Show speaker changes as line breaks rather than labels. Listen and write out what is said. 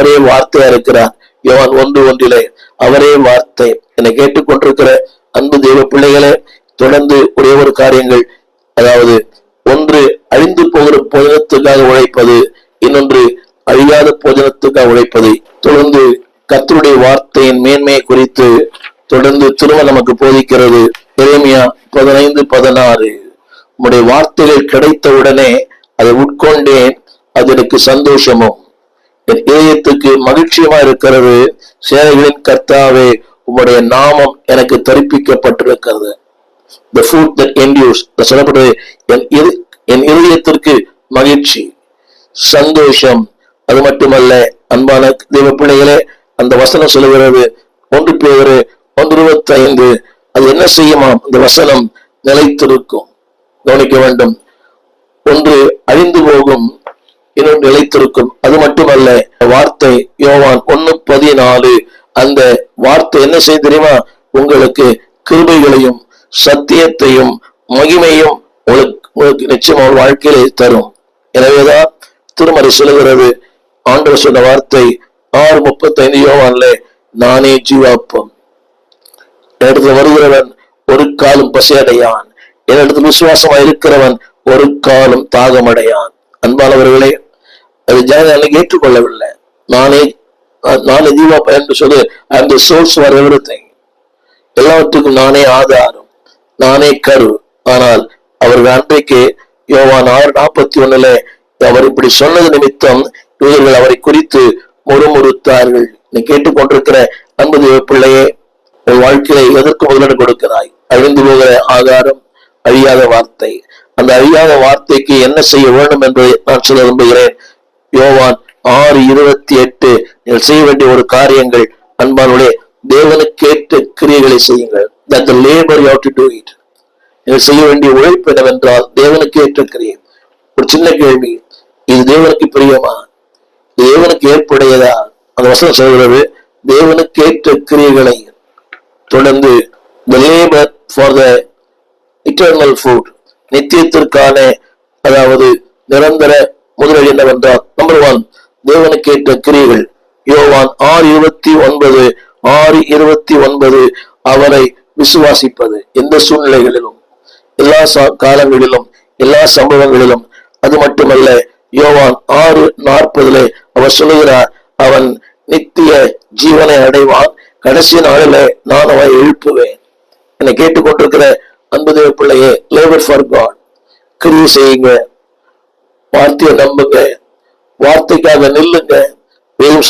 அவரே வார்த்தையா இருக்கிறார். யோவான் ஒன்று ஒன்றிலே அவரே வார்த்தை. என்னை கேட்டுக்கொண்டிருக்கிற அன்பு தெய்வ பிள்ளைகளே தொடர்ந்து ஒரே ஒரு காரியங்கள். அதாவது ஒன்று அழிந்து போகிற போஜனத்துக்காக உழைப்பது இன்னொன்று அழியாத போஜனத்துக்காக உழைப்பது. தொடர்ந்து கத்தருடைய வார்த்தையின் மேன்மையை குறித்து தொடர்ந்து திரும்ப நமக்கு போதிக்கிறது. எரேமியா பதினைந்து பதினாறு. உம்முடைய வார்த்தைகள் கிடைத்த உடனே அதை உட்கொண்டேன். அது எனக்கு சந்தோஷமும். என் இதயத்துக்கு மகிழ்ச்சியமா இருக்கிறது? சேவைகளின் கர்த்தாவே உம்முடைய நாமம் எனக்கு தரிப்பிக்கப்பட்டிருக்கிறது. The food that endures அது என் இரு என் மகிழ்ச்சி சந்தோஷம். அது மட்டுமல்ல அன்பான தெய்வ பிள்ளைகளே அந்த வசனம் சொல்லுகிறது ஒன்று பேரு ஒன்று இருபத்தி ஐந்து அது என்ன செய்யுமா? அந்த வசனம் நிலைத்திருக்கும். கவனிக்க வேண்டும். ஒன்று அழிந்து போகும் இன்னொன்று நிலைத்திருக்கும் அது மட்டுமல்ல வார்த்தை யோவான் நாலு அந்த வார்த்தை என்ன செய்ய தெரியுமா? உங்களுக்கு கிருபைகளையும் சத்தியத்தையும் மகிமையும் உங்களுக்கு உங்களுக்கு நிச்சயம் ஒரு வாழ்க்கையிலே தரும். எனவேதான் திருமறை சொல்லுகிறது. ஆண்டவர் சொன்ன வார்த்தை ஆறு முப்பத்தைந்து யோவான்ல நானே ஜீவாப்பம். இடத்துல வருகிறவன் ஒரு காலம் பசியடையான். என்னிடத்தில் விசுவாசமா இருக்கிறவன் ஒரு காலம் தாகமடையான். அன்பானவர்களே அது ஜனங்கள் ஏற்றுக்கொள்ளவில்லை. நானே நானே தீபா என்று சொல்லி த சோர்ஸ் ஃபார் எவ்ரி எல்லாவற்றுக்கும் நானே ஆதாரம் நானே கரு. ஆனால் அவர்கள் அன்றைக்கு யோவான் ஆறு நாற்பத்தி ஒண்ணுல அவர் இப்படி சொன்னது நிமித்தம் இவர்கள் அவரை குறித்து முறுமுறுத்தார்கள். நீ கேட்டுக்கொண்டிருக்கிற அன்பது பிள்ளையே உன் வாழ்க்கையை எதற்கு முதலிடம் கொடுக்கிறாய்? அழிந்து போகிற ஆதாரம் அழியாத வார்த்தை. அந்த அழியாத வார்த்தைக்கு என்ன செய்ய வேண்டும் என்று நான் சொல்ல விரும்புகிறேன். யோவான் ஆறு இருபத்தி எட்டு நீங்கள் செய்ய வேண்டிய ஒரு காரியங்கள் அன்பானுடைய தேவனுக்கேற்ற கிரியைகளை செய்யுங்கள். That the labour you to do it நீங்கள் செய்ய வேண்டிய உழைப்பு என்னவென்றால் தேவனுக்கு ஏற்ற கிரியை. ஒரு சின்ன கேள்வி இது தேவனுக்கு பிரியமா? இது தேவனுக்கு ஏற்புடையதா? அந்த வசனம் சொல்கிறது தேவனுக்கு ஏற்ற கிரியைகளை தொடர்ந்து the labour for the eternal food நித்தியத்திற்கான அதாவது நிரந்தர முதலீடு என்னவென்றால் நம்பர் ஒன் தேவனுக்கு ஏற்ற கிரியைகள். யோவான் ஆறு இருபத்தி ஒன்பது ஆறு இருபத்தி ஒன்பது அவரை விசுவாசிப்பது எந்த சூழ்நிலைகளிலும் எல்லா காலங்களிலும் எல்லா சம்பவங்களிலும். அது மட்டுமல்ல யோவான் ஆறு நாற்பதுல அவர் சொல்லுகிறார் அவன் நித்திய ஜீவனை அடைவான். கடைசி நாளில நான் அவன் எழுப்புவேன். என்னை கேட்டுக்கொண்டிருக்கிற அன்புதேவ பிள்ளையே லேபர் ஃபார் காட் கிரியை செய்யுங்க. வார்த்தையை நம்புங்க. வார்த்தைக்காக நில்லுங்க. வேதம்